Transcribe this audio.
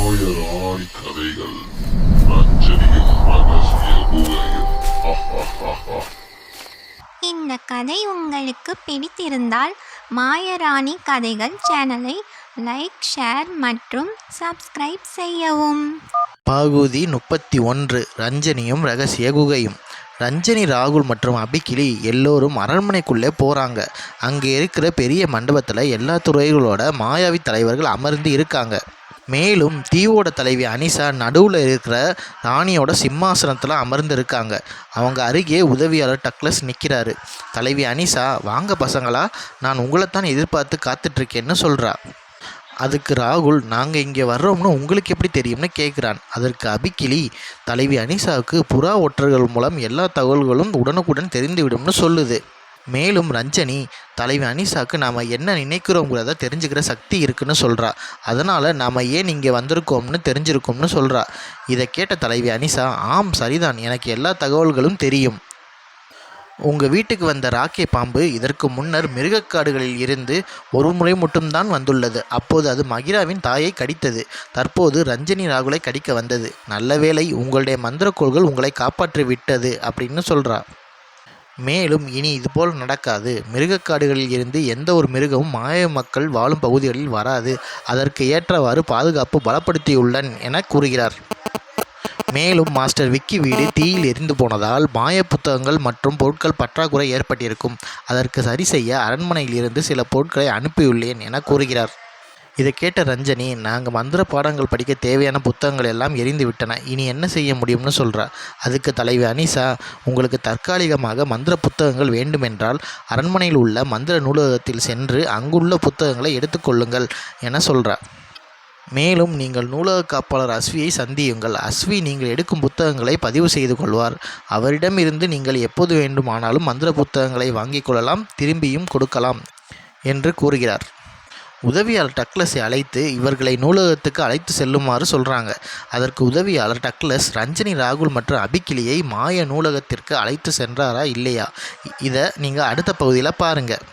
ஆயிரம் கதைகள். ரஞ்சனியும் ரகசிய குகையும் இந்த கதை உங்களுக்கு பிடித்திருந்தால் மாயராணி கதைகள் சேனலை லைக் ஷேர் மற்றும் சப்ஸ்கிரைப் செய்யவும். பகுதி முப்பத்தி ஒன்று ரஞ்சனியும் ரகசிய குகையும். ரஞ்சனி ராகுல் மற்றும் அபிகிளி எல்லோரும் அரண்மனைக்குள்ளே போகிறாங்க அங்கே இருக்கிற பெரிய மண்டபத்தில் எல்லா துறைகளோட மாயாவி தலைவர்கள் அமர்ந்து இருக்காங்க. மேலும் தீவோட தலைவி அனிஷா நடுவில் இருக்கிற ராணியோட சிம்மாசனத்தில் அமர்ந்து இருக்காங்க அவங்க அருகே உதவியாளர் டக்ளஸ் நிற்கிறாரு தலைவி அனிஷா வாங்க பசங்களா நான் உங்களைத்தான் எதிர்பார்த்து காத்துட்ருக்கேன்னு சொல்கிறா அதுக்கு ராகுல் நாங்கள் இங்கே வர்றோம்னு உங்களுக்கு எப்படி தெரியும்னு கேட்குறான். அதற்கு அபிக்கிளி தலைவி அனிஷாவுக்கு புறா ஒற்றர்கள் மூலம் எல்லா தகவல்களும் உடனுக்குடன் தெரிந்துவிடும்னு சொல்லுது. மேலும் ரஞ்சனி தலைவி அனிஷாவுக்கு நாம் என்ன நினைக்கிறோங்கிறத தெரிஞ்சுக்கிற சக்தி இருக்குன்னு சொல்கிறா அதனால் நாம் ஏன் இங்கே வந்திருக்கோம்னு தெரிஞ்சிருக்கோம்னு சொல்கிறா இதை கேட்ட தலைவி அனிஷா ஆம் சரிதான். எனக்கு எல்லா தகவல்களும் தெரியும். உங்கள் வீட்டுக்கு வந்த ராக்கே பாம்பு இதற்கு முன்னர் மிருகக்காடுகளில் இருந்து ஒரு முறை மட்டும்தான் வந்துள்ளது. அப்போது அது மகிராவின் தாயை கடித்தது. தற்போது ரஞ்சனி ராகுலை கடிக்க வந்தது. நல்ல வேளை உங்களுடைய மந்திரக்கோள்கள் உங்களை காப்பாற்றி விட்டது அப்படின்னு சொல்கிறா மேலும் இனி இதுபோல் நடக்காது. மிருகக்காடுகளில் இருந்து எந்த ஒரு மிருகமும் மாய மக்கள் வாழும் பகுதிகளில் வராது. அதற்கு ஏற்றவாறு பாதுகாப்பு பலப்படுத்தியுள்ளன் என கூறுகிறார். மேலும் மாஸ்டர் விக்கி வீடு தீயில் எரிந்து போனதால் மாய புத்தகங்கள் மற்றும் பொருட்கள் பற்றாக்குறை ஏற்பட்டிருக்கும். அதற்கு சரி செய்ய அரண்மனையில் இருந்து சில பொருட்களை அனுப்பியுள்ளேன் என கூறுகிறார். இதை கேட்ட ரஞ்சனி நாங்கள் மந்திர பாடங்கள் படிக்க தேவையான புத்தகங்கள் எல்லாம் எரிந்து விட்டன. இனி என்ன செய்ய முடியும்னு சொல்கிறா அதுக்கு தலைவி அனிஷா உங்களுக்கு தற்காலிகமாக மந்திர புத்தகங்கள் வேண்டுமென்றால் அரண்மனையில் உள்ள மந்திர நூலகத்தில் சென்று அங்குள்ள புத்தகங்களை எடுத்துக்கொள்ளுங்கள் என சொல்கிறா மேலும் நீங்கள் நூலக காப்பாளர் அஸ்வியை சந்தியுங்கள். அஸ்வி நீங்கள் எடுக்கும் புத்தகங்களை பதிவு செய்து கொள்வார். அவரிடமிருந்து நீங்கள் எப்போது வேண்டுமானாலும் மந்திர புத்தகங்களை வாங்கிக் கொள்ளலாம் திரும்பியும் கொடுக்கலாம் என்று கூறுகிறார். உதவியாளர் டக்ளஸை அழைத்து இவர்களை நூலகத்துக்கு அழைத்து செல்லுமாறு சொல்கிறாங்க அதற்கு உதவியாளர் டக்ளஸ் ரஞ்சனி ராகுல் மற்றும் அபிக்கிளியை மாய நூலகத்திற்கு அழைத்து சென்றாரா இல்லையா? இதை நீங்கள் அடுத்த பகுதியில் பாருங்கள்